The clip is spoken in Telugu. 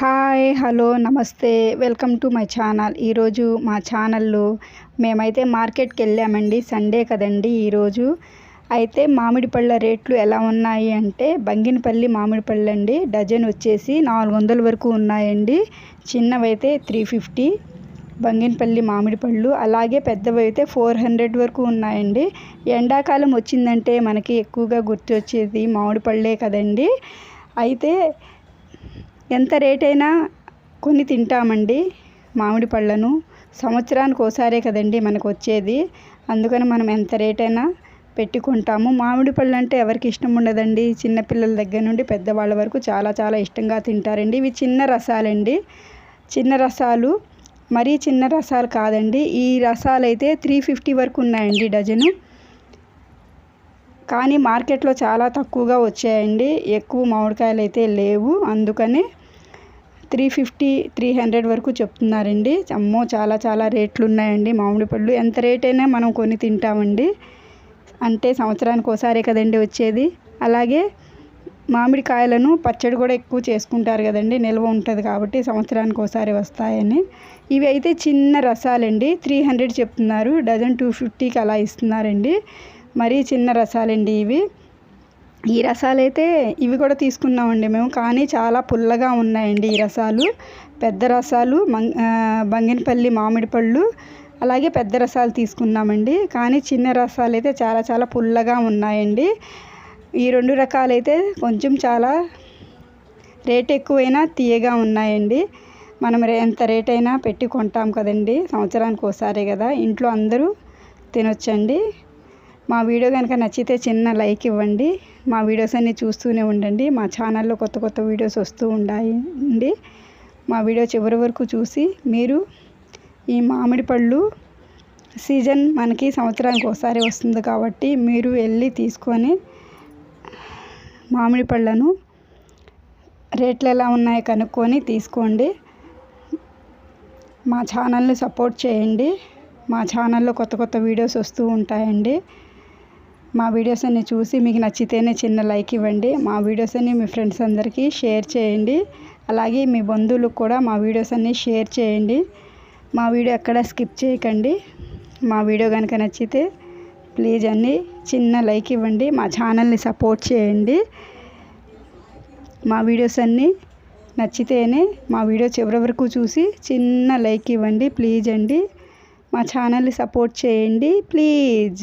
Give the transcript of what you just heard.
హాయ్ హలో నమస్తే. Welcome to my channel. ఈరోజు మా ఛానల్లో మేమైతే మార్కెట్కి వెళ్ళామండి. సండే కదండి ఈరోజు అయితే మామిడి పళ్ళ రేట్లు ఎలా ఉన్నాయి అంటే బంగినపల్లి మామిడి పళ్ళు అండి డజన్ వచ్చేసి నాలుగు వందల వరకు ఉన్నాయండి. చిన్నవైతే త్రీ ఫిఫ్టీ బంగినపల్లి మామిడి పళ్ళు. అలాగే పెద్దవి అయితే ఫోర్ హండ్రెడ్ వరకు ఉన్నాయండి. ఎండాకాలం వచ్చిందంటే మనకి ఎక్కువగా గుర్తొచ్చేది మామిడి పళ్ళే కదండి. అయితే ఎంత రేటైనా కొని తింటామండి మామిడి పళ్ళను. సంవత్సరానికి ఒకసారే కదండి మనకు వచ్చేది అందుకని మనం ఎంత రేటైనా పెట్టుకుంటాము. మామిడి పళ్ళు అంటే ఎవరికి ఇష్టం ఉండదండి. చిన్నపిల్లల దగ్గర నుండి పెద్దవాళ్ళ వరకు చాలా చాలా ఇష్టంగా తింటారండి. ఇవి చిన్న రసాలండి. చిన్న రసాలు మరీ చిన్న రసాలు కాదండి. ఈ రసాలు అయితే త్రీ ఫిఫ్టీ వరకు ఉన్నాయండి డజను. కానీ మార్కెట్లో చాలా తక్కువగా వచ్చాయండి. ఎక్కువ మామిడికాయలు అయితే లేవు. అందుకనే త్రీ ఫిఫ్టీ త్రీ హండ్రెడ్ వరకు చెప్తున్నారండి. అమ్మో చాలా చాలా రేట్లు ఉన్నాయండి మామిడి పళ్ళు. ఎంత రేట్ అయినా మనం కొని తింటామండి. అంటే సంవత్సరానికి ఒకసారి కదండి వచ్చేది. అలాగే మామిడికాయలను పచ్చడి కూడా ఎక్కువ చేసుకుంటారు కదండి. నిల్వ ఉంటుంది కాబట్టి సంవత్సరానికి ఒకసారి వస్తాయని. ఇవి అయితే చిన్న రసాలండి. త్రీ హండ్రెడ్ చెప్తున్నారు. డజన్ టూ ఫిఫ్టీకి అలా ఇస్తున్నారండి. మరీ చిన్న రసాలండి ఇవి. ఈ రసాలు అయితే ఇవి కూడా తీసుకున్నామండి మేము కానీ చాలా పుల్లగా ఉన్నాయండి ఈ రసాలు. పెద్ద రసాలు బంగినపల్లి మామిడి పళ్ళు అలాగే పెద్ద రసాలు తీసుకున్నామండి. కానీ చిన్న రసాలు అయితే చాలా చాలా పుల్లగా ఉన్నాయండి. ఈ రెండు రకాలైతే కొంచెం చాలా రేట్ ఎక్కువైనా తీయగా ఉన్నాయండి. మనం ఎంత రేట్ అయినా పెట్టి కొంటాం కదండి సంవత్సరానికి ఒకసారి కదా. ఇంట్లో అందరూ తినొచ్చండి. మా వీడియో కనుక నచ్చితే చిన్న లైక్ ఇవ్వండి. మా వీడియోస్ అన్నీ చూస్తూనే ఉండండి. మా ఛానల్లో కొత్త కొత్త వీడియోస్ వస్తూ ఉండండి మా వీడియో చివరి వరకు చూసి మీరు ఈ మామిడి పళ్ళు సీజన్ మనకి సంవత్సరానికి ఒకసారి వస్తుంది కాబట్టి మీరు వెళ్ళి తీసుకొని మామిడి పళ్ళను రేట్లు ఎలా ఉన్నాయో కనుక్కొని తీసుకోండి. మా ఛానల్ని సపోర్ట్ చేయండి. మా ఛానల్లో కొత్త కొత్త వీడియోస్ వస్తూ ఉంటాయండి. మా వీడియోస్ అన్ని చూసి మీకు నచ్చితేనే చిన్న లైక్ ఇవ్వండి. మా వీడియోస్ అన్ని మీ ఫ్రెండ్స్ అందరికీ షేర్ చేయండి. అలాగే మీ బంధువులకు కూడా మా వీడియోస్ అన్ని షేర్ చేయండి. మా వీడియో ఎక్కడ స్కిప్ చేయకండి. మా వీడియో కనుక నచ్చితే ప్లీజ్ అన్ని చిన్న లైక్ ఇవ్వండి. మా ఛానల్ని సపోర్ట్ చేయండి. మా వీడియోస్ అన్నీ నచ్చితేనే మా వీడియో చివరి వరకు చూసి చిన్న లైక్ ఇవ్వండి. ప్లీజ్ అండి. మా ఛానల్ని సపోర్ట్ చేయండి. ప్లీజ్.